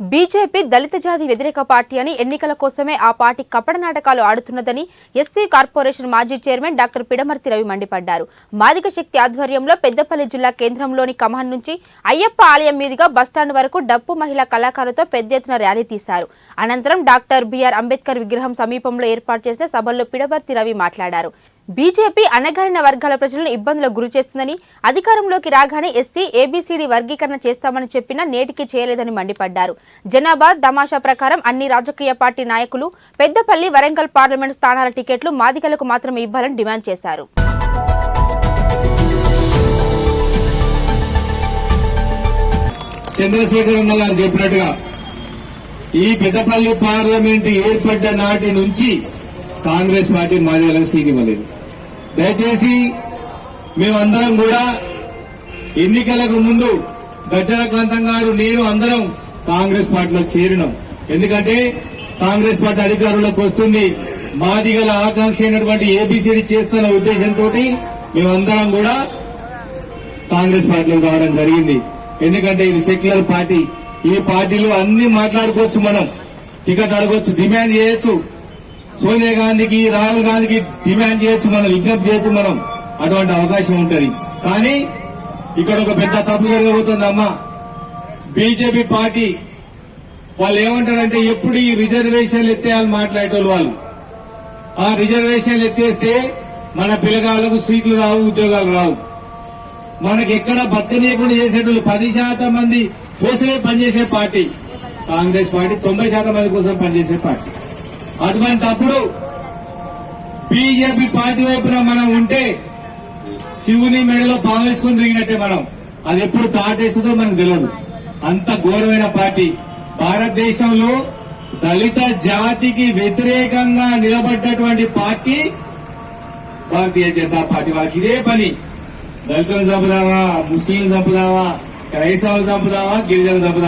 BJP దళిత జాతి వ్యతిరేక party అని ఎన్నికల కోసమే ఆ పార్టీ కపట నాటకాలు ఆడుతున్నదని ఎస్సీ కార్పొరేషన్ మాజీ చైర్మన్ డాక్టర్ పిడమర్తి రవి మండిపడ్డారు. మాదిక శక్తి ఆధ్వర్యంలో పెద్దపల్లి జిల్లా కేంద్రంలోని కమాన్ నుంచి అయ్యప్ప ఆలయం మీదుగా బస్టాండ్ వరకు డప్పు మహిళా కళాకారులతో పెద్ద ఎత్తున ర్యాలీ తీశారు. అనంతరం డాక్టర్ బిఆర్ అంబేద్కర్ విగ్రహం సమీపంలో ఏర్పాటు చేసిన సభల్లో పిడమర్తి రవి మాట్లాడారు. బీజేపీ అణగారిన వర్గాల ప్రజలను ఇబ్బందులకు గురి చేస్తుందని అధికారంలోకి రాగానే ఎస్సీ ఏబీసీడీ వర్గీకరణ చేస్తామని చెప్పినా నేటికి చేయలేదని మండిపడ్డారు. జనాభా తమాషా ప్రకారం అన్ని రాజకీయ పార్టీ నాయకులు పెద్దపల్లి వరంగల్ పార్లమెంట్ స్థానాల టికెట్లు మాదిగలకు మాత్రమే ఇవ్వాలని డిమాండ్ చేశారు. గారు చెప్పినట్టుగా ఈ పెద్దపల్లి పార్లమెంట్ ఏర్పడ్డ నాటి నుంచి కాంగ్రెస్ పార్టీ మాదిగలకు సీట్ ఇవ్వలేదు. దయచేసి మేమందరం కూడా ఎన్నికలకు ముందు గజ్జలకాంతం గారు నేను అందరం కాంగ్రెస్ పార్టీలో చేరినాం. ఎందుకంటే కాంగ్రెస్ పార్టీ అధికారంలోకి వస్తుంది. మాది గల ఆకాంక్ష అయినటువంటి ఏబిసిడి చేస్తున్న ఉద్దేశంతో మేమందరం కూడా కాంగ్రెస్ పార్టీలో రావడం జరిగింది. ఎందుకంటే ఇది సెక్యులర్ పార్టీ. ఈ పార్టీలో అన్ని మాట్లాడుకోవచ్చు మనం. టికెట్ అడగొచ్చు డిమాండ్ చేయొచ్చు. సోనియా గాంధీకి రాహుల్ గాంధీకి డిమాండ్ చేయొచ్చు మనం విజ్ఞప్తి చేయొచ్చు మనం. అటువంటి అవకాశం ఉంటుంది. కానీ ఇక్కడ ఒక పెద్ద తప్పు జరగబోతుంది బీజేపీ పార్టీ వాళ్ళు ఏమంటారంటే ఎప్పుడు ఈ రిజర్వేషన్లు ఎత్తేయాలని మాట్లాడేటోళ్ళు వాళ్ళు. ఆ రిజర్వేషన్లు ఎత్తేస్తే మన పిల్లగాళ్ళకు సీట్లు రావు ఉద్యోగాలు రావు. మనకి ఎక్కడ బతకనీయకుండా చేసేటోళ్ళు పది శాతం మంది కోసమే పనిచేసే పార్టీ. కాంగ్రెస్ పార్టీ తొంభై శాతం మంది కోసం పనిచేసే పార్టీ. అటువంటప్పుడు బీజేపీ పార్టీ వైపున మనం ఉంటే శివుని మెడలో పావేసుకుని తిరిగినట్టే మనం. అది ఎప్పుడు తాటేస్తుందో మనకు తెలియదు అంత ఘోరమైన పార్టీ. భారతదేశంలో దళిత జాతికి వ్యతిరేకంగా నిలబడ్డటువంటి పార్టీ భారతీయ జనతా పార్టీ వాళ్ళకి ఇదే పని. దళితులను చంపుదావా ముస్లింలు చంపుదావా క్రైస్తవులు చంపుదావా గిరిజనులు చంపుదావా